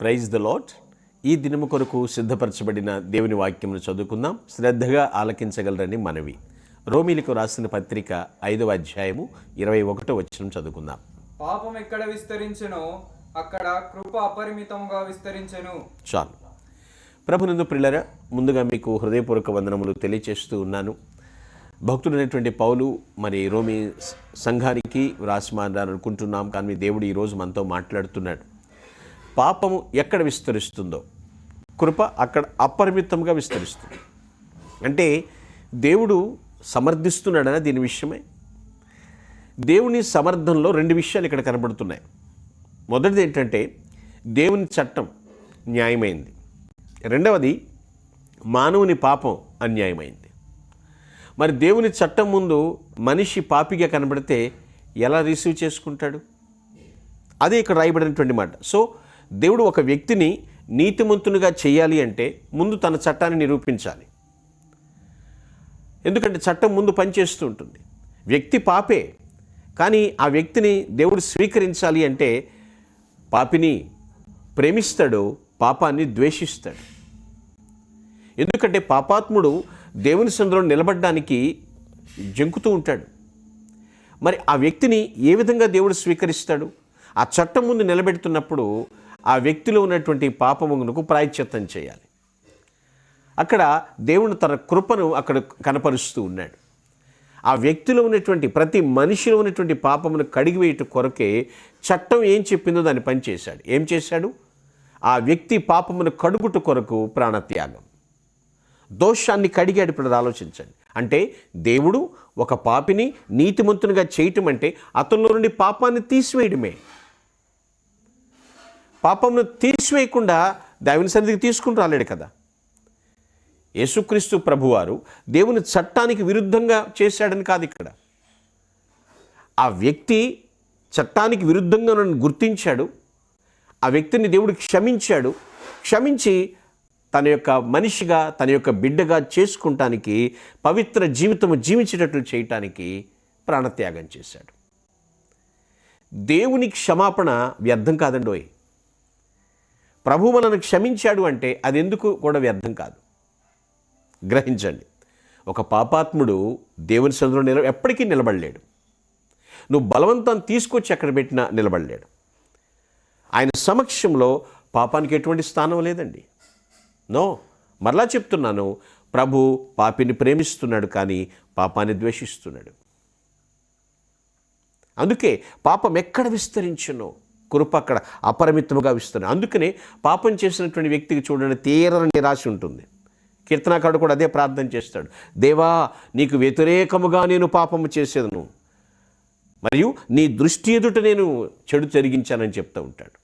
Praise the lot ఈ దినము కొరకు సిద్ధపరచబడిన దేవుని వాక్యమును చదువుకుందాం. శ్రద్ధగా ఆలకించగలరని మనవి. రోమిలకు రాసిన పత్రిక ఐదవ అధ్యాయము ఇరవై ఒకటో వచ్చిన చదువుకుందాం. పాపం ఎక్కడ విస్తరించెనో అక్కడ కృప అపరిమితంగా విస్తరించెను. చాలు. ప్రభునందు ప్రిల్లరా ముందుగా మీకు హృదయపూర్వక వందనములు తెలియచేస్తూ ఉన్నాను. భక్తుడైనటువంటి పౌలు మరి రోమి సంఘానికి వ్రాసిమాడాలని అనుకుంటున్నాం కానీ దేవుడు ఈరోజు మనతో మాట్లాడుతున్నాడు. పాపము ఎక్కడ విస్తరిస్తుందో? కృప అక్కడ అపరిమితంగా విస్తరిస్తుంది. అంటే దేవుడు సమర్థిస్తున్నాడన దీని విషయమే? దేవుని సమర్థంలో రెండు విషయాలు ఇక్కడ కనబడుతున్నాయి. మొదటిది ఏంటంటే దేవుని చట్టం న్యాయమైంది. రెండవది మానవుని పాపం అన్యాయమైంది. మరి దేవుని చట్టం ముందు మనిషి పాపిగా కనబడితే ఎలా రిసీవ్ చేసుకుంటాడు? అదే ఇక్కడ రాయబడినటువంటి మాట. సో దేవుడు ఒక వ్యక్తిని నీతిమంతునిగా చేయాలి అంటే ముందు తన చట్టాన్ని నిరూపించాలి. ఎందుకంటే చట్టం ముందు పనిచేస్తూ ఉంటుంది. వ్యక్తి పాపే కానీ ఆ వ్యక్తిని దేవుడు స్వీకరించాలి అంటే పాపిని ప్రేమిస్తాడు పాపాన్ని ద్వేషిస్తాడు. ఎందుకంటే పాపాత్ముడు దేవుని సందులో నిలబడడానికి జంకుతూ ఉంటాడు. మరి ఆ వ్యక్తిని ఏ విధంగా దేవుడు స్వీకరిస్తాడు? ఆ చట్టం ముందు నిలబెడుతున్నప్పుడు ఆ వ్యక్తిలో ఉన్నటువంటి పాపమునకు ప్రాయశ్చిత్తం చేయాలి. అక్కడ దేవుడు తన కృపను అక్కడ కనపరుస్తూ ఉన్నాడు. ఆ వ్యక్తిలో ఉన్నటువంటి ప్రతి మనిషిలో ఉన్నటువంటి పాపమును కడిగివేయట కొరకే చట్టం ఏం చెప్పిందో దాన్ని పనిచేశాడు. ఏం చేశాడు? ఆ వ్యక్తి పాపమును కడుగుట కొరకు ప్రాణత్యాగం. దోషాన్ని కడిగాడు ఇప్పుడు ఆలోచించండి. అంటే దేవుడు ఒక పాపిని నీతిమంతునిగా చేయటం అంటే అతనిలో నుండి పాపాన్ని తీసివేయడమే. పాపమును తీసివేయకుండా దేవుని సన్నిధికి తీసుకుని రాలేడు కదా. యేసుక్రీస్తు ప్రభువారు దేవుని చట్టానికి విరుద్ధంగా చేశాడని కాదు ఇక్కడ. ఆ వ్యక్తి చట్టానికి విరుద్ధంగా నన్ను గుర్తించాడు. ఆ వ్యక్తిని దేవుడు క్షమించాడు. క్షమించి తన యొక్క మనిషిగా తన యొక్క బిడ్డగా చేసుకుంటానికి పవిత్ర జీవితము జీవించేటట్లు చేయటానికి ప్రాణత్యాగం చేశాడు. దేవుని క్షమాపణ వ్యర్థం కాదండోయ్ ప్రభు మనను క్షమించాడు అంటే అది ఎందుకు కూడా వ్యర్థం కాదు. గ్రహించండి. ఒక పాపాత్ముడు దేవుని సందులో నిల ఎప్పటికీ నిలబడలేడు. నువ్వు బలవంతం తీసుకొచ్చి అక్కడ పెట్టినా నిలబడలేడు. ఆయన సమక్షంలో పాపానికి ఎటువంటి స్థానం లేదండి. నో. మరలా చెప్తున్నాను ప్రభు పాపిని ప్రేమిస్తున్నాడు కానీ పాపాన్ని ద్వేషిస్తున్నాడు. అందుకే పాపం ఎక్కడ విస్తరించునో కృప అక్కడ అపరిమితముగా విస్తరణ అందుకనే పాపం చేసినటువంటి వ్యక్తికి చూడండి తీరని నిరాశ ఉంటుంది. కీర్తనాకారుడు కూడా అదే ప్రార్థన చేస్తాడు దేవా నీకు వ్యతిరేకముగా నేను పాపము చేసేదను. మరియు నీ దృష్టి ఎదుట నేను చెడు జరిగించానని చెప్తూ ఉంటాడు.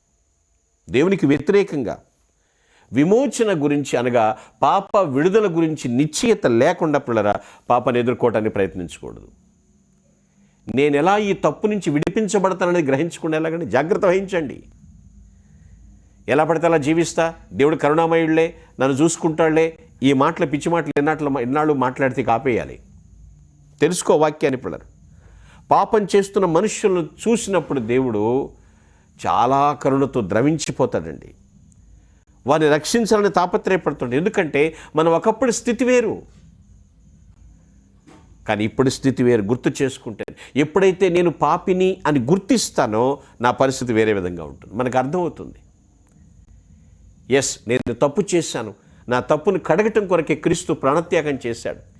దేవునికి వ్యతిరేకంగా విమోచన గురించి అనగా పాప విడుదల గురించి నిశ్చయత లేకుండా పిల్లరా పాపను ఎదుర్కోవటానికి ప్రయత్నించకూడదు. నేను ఎలా ఈ తప్పు నుంచి విడిపించబడతానని గ్రహించకుండా ఎలాగండి? జాగ్రత్త వహించండి. ఎలా పడితే అలా జీవిస్తా? దేవుడు కరుణామయుడులే నన్ను చూసుకుంటాడులే ఈ మాటలు పిచ్చి మాటలు ఎన్నాట్లు ఎన్నాళ్ళు మాట్లాడితే కాపేయాలి తెలుసుకో వాక్యాన్ని పిల్లరు పాపం చేస్తున్న మనుషులను చూసినప్పుడు దేవుడు చాలా కరుణతో ద్రవించిపోతాడండి. వారిని రక్షించాలని తాపత్రయపడుతుండే. ఎందుకంటే మనం ఒకప్పుడు స్థితి వేరు. కానీ ఇప్పుడు స్థితి వేరు. గుర్తు చేసుకుంటే ఎప్పుడైతే నేను పాపిని అని గుర్తిస్తానో నా పరిస్థితి వేరే విధంగా ఉంటుంది. మనకు అర్థమవుతుంది. ఎస్ నేను తప్పు చేశాను. నా తప్పును కడగటం కొరకే క్రీస్తు ప్రాణత్యాగం చేశాడు.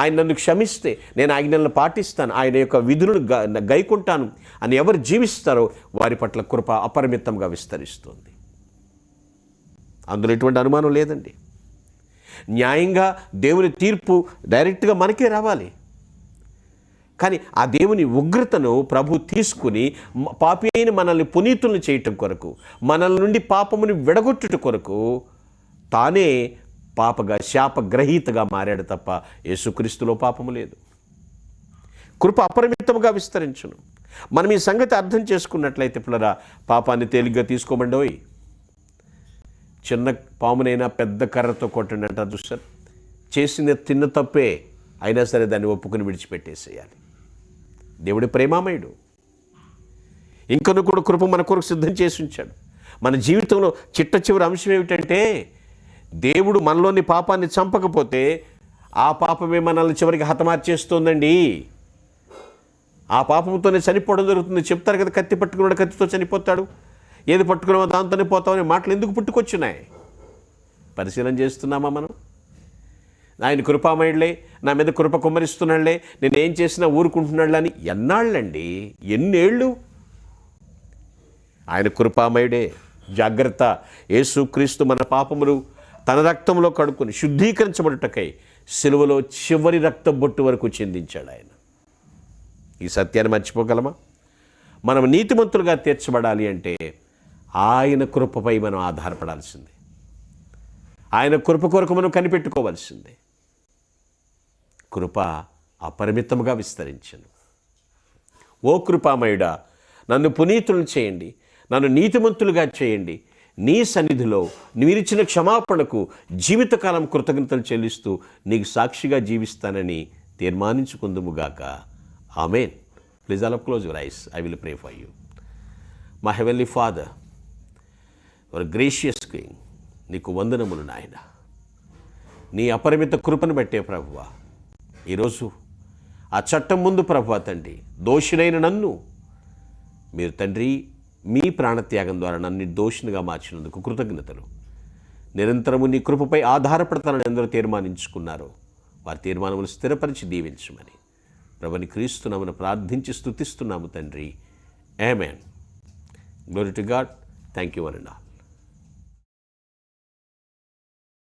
ఆయన నన్ను క్షమిస్తే నేను ఆజ్ఞలను పాటిస్తాను ఆయన యొక్క విధులను గ- గైకుంటాను అని ఎవరు జీవిస్తారో వారి పట్ల కృప అపరిమితంగా విస్తరిస్తుంది. అందులో ఎటువంటి అనుమానం లేదండి. న్యాయంగా దేవుని తీర్పు డైరెక్ట్గా మనకే రావాలి. కానీ ఆ దేవుని ఉగ్రతను ప్రభు తీసుకుని పాపి అయిన మనల్ని పునీతులను చేయటం కొరకు మనల నుండి పాపముని విడగొట్టుట కొరకు తానే పాపగా శాపగ్రహీతగా మారాడు తప్ప యేసుక్రీస్తులో పాపము లేదు. కృప అపరిమితముగా విస్తరించును. మనం ఈ సంగతి అర్థం చేసుకున్నట్లయితే పిల్లరా పాపాన్ని తేలిగ్గా తీసుకోమండోయ్. చిన్న పామునైనా పెద్ద కర్రతో కొట్టండి అంటారు చూస్తారు చేసిన తిన్న తప్పే అయినా సరే దాన్ని ఒప్పుకొని విడిచిపెట్టేసేయాలి. దేవుడి ప్రేమామయుడు. ఇంకను కూడా కృప మన కొరకు సిద్ధం చేసి ఉంచాడు. మన జీవితంలో చిట్ట చివరి అంశం ఏమిటంటే దేవుడు మనలోని పాపాన్ని చంపకపోతే ఆ పాపమే మనల్ని చివరికి హతమార్చేస్తోందండి ఆ పాపంతోనే చనిపోవడం జరుగుతుంది. చెప్తారు కదా కత్తి పట్టుకున్నాడు కత్తితో చనిపోతాడు. ఏది పట్టుకున్నామో దాంతోనే పోతామని మాటలు ఎందుకు పుట్టుకొచ్చున్నాయి? పరిశీలన చేస్తున్నామా మనం? ఆయన కృపామయుడులే నా మీద కృప కుమ్మరిస్తున్నాళ్ళే నేను ఏం చేసినా ఊరుకుంటున్నాడులే అని ఎన్నాళ్ళండి? ఎన్నేళ్ళు? ఆయన కృపామయుడే. జాగ్రత్త. యేసుక్రీస్తు మన పాపములు తన రక్తంలో కడుక్కొని శుద్ధీకరించబడుటకై సిలువలో చివరి రక్త బొట్టు వరకు చెందించాడు ఆయన. ఈ సత్యాన్ని మర్చిపోగలమా? మనం నీతిమంతులుగా తీర్చబడాలి అంటే ఆయన కృపపై మనం ఆధారపడాల్సిందే. ఆయన కృప కొరకు మనం కనిపెట్టుకోవాల్సిందే. కృప అపరిమితముగా విస్తరించను. ఓ కృపామయుడా నన్ను పునీతులు చేయండి నన్ను నీతిమంతులుగా చేయండి నీ సన్నిధిలో మీరిచ్చిన క్షమాపణకు జీవితకాలం కృతజ్ఞతలు చెల్లిస్తూ నీకు సాక్షిగా జీవిస్తానని తీర్మానించుకుందుముగాక amen. Please all close your eyes I will pray for you మా heavenly father your gracious king నీకు వందనములు నాయన. నీ అపరిమిత కృపను బట్టే ప్రభువ. ఈరోజు ఆ చట్టం ముందు ప్రభువ తండ్రి దోషుడైన నన్ను మీరు తండ్రి మీ ప్రాణత్యాగం ద్వారా నన్ను దోషినిగా మార్చినందుకు కృతజ్ఞతలు. నిరంతరము నీ కృపపై ఆధారపడతానని ఎందరూ తీర్మానించుకున్నారు. వారి తీర్మానములు స్థిరపరిచి దీవించమని. ప్రభుని క్రీస్తునామను ప్రార్థించి స్తుతిస్తున్నాము తండ్రి. Amen glory to God thank you one and all